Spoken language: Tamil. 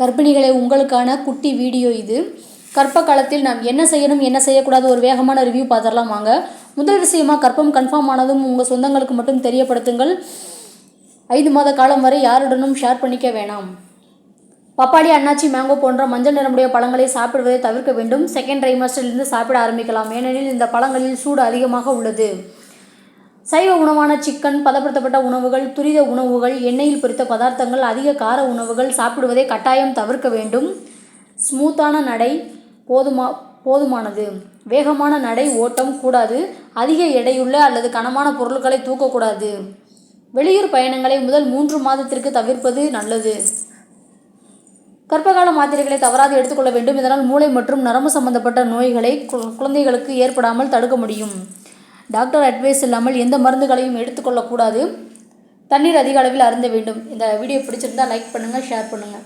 கர்ப்பிணிகளை உங்களுக்கான குட்டி வீடியோ இது. கர்ப்ப காலத்தில் நாம் என்ன செய்யணும் என்ன செய்யக்கூடாது ஒரு வேகமான ரிவ்யூ பார்த்துடலாம் வாங்க. முதல் விஷயமா கர்ப்பம் கன்ஃபார்ம் ஆனதும் உங்கள் சொந்தங்களுக்கு மட்டும் தெரியப்படுத்துங்கள். ஐந்து மாத காலம் வரை யாருடனும் ஷேர் பண்ணிக்க வேணாம். பப்பாளி அன்னாச்சி மேங்கோ போன்ற மஞ்சள் நிறமுடைய பழங்களை சாப்பிடுவதை தவிர்க்க வேண்டும். செகண்ட் ட்ரைமாஸ்டரிலிருந்து சாப்பிட ஆரம்பிக்கலாம். ஏனெனில் இந்த பழங்களில் சூடு அதிகமாக உள்ளது. சைவ உணவான சிக்கன் பதப்படுத்தப்பட்ட உணவுகள் துரித உணவுகள் எண்ணெயில் பொரித்த பதார்த்தங்கள் அதிக கார உணவுகள் சாப்பிடுவதை கட்டாயம் தவிர்க்க வேண்டும். ஸ்மூத்தான நடை போதுமா போதுமானது. வேகமான நடை ஓட்டம் கூடாது. அதிக எடையுள்ள அல்லது கனமான பொருட்களை தூக்கக்கூடாது. வெளியூர் பயணங்களை முதல் மூன்று மாதத்திற்கு தவிர்ப்பது நல்லது. கர்ப்பகால மாத்திரைகளை தவறாது எடுத்துக்கொள்ள வேண்டும். இதனால் மூளை மற்றும் நரம்பு சம்பந்தப்பட்ட நோய்களை கு- குழந்தைகளுக்கு ஏற்படாமல் தடுக்க முடியும். டாக்டர் அட்வைஸ் இல்லாமல் எந்த மருந்துகளையும் எடுத்துக்கொள்ளக்கூடாது. தண்ணீர் அதிக அளவில் அருந்த வேண்டும். இந்த வீடியோ பிடிச்சிருந்தா லைக் பண்ணுங்கள் ஷேர் பண்ணுங்கள்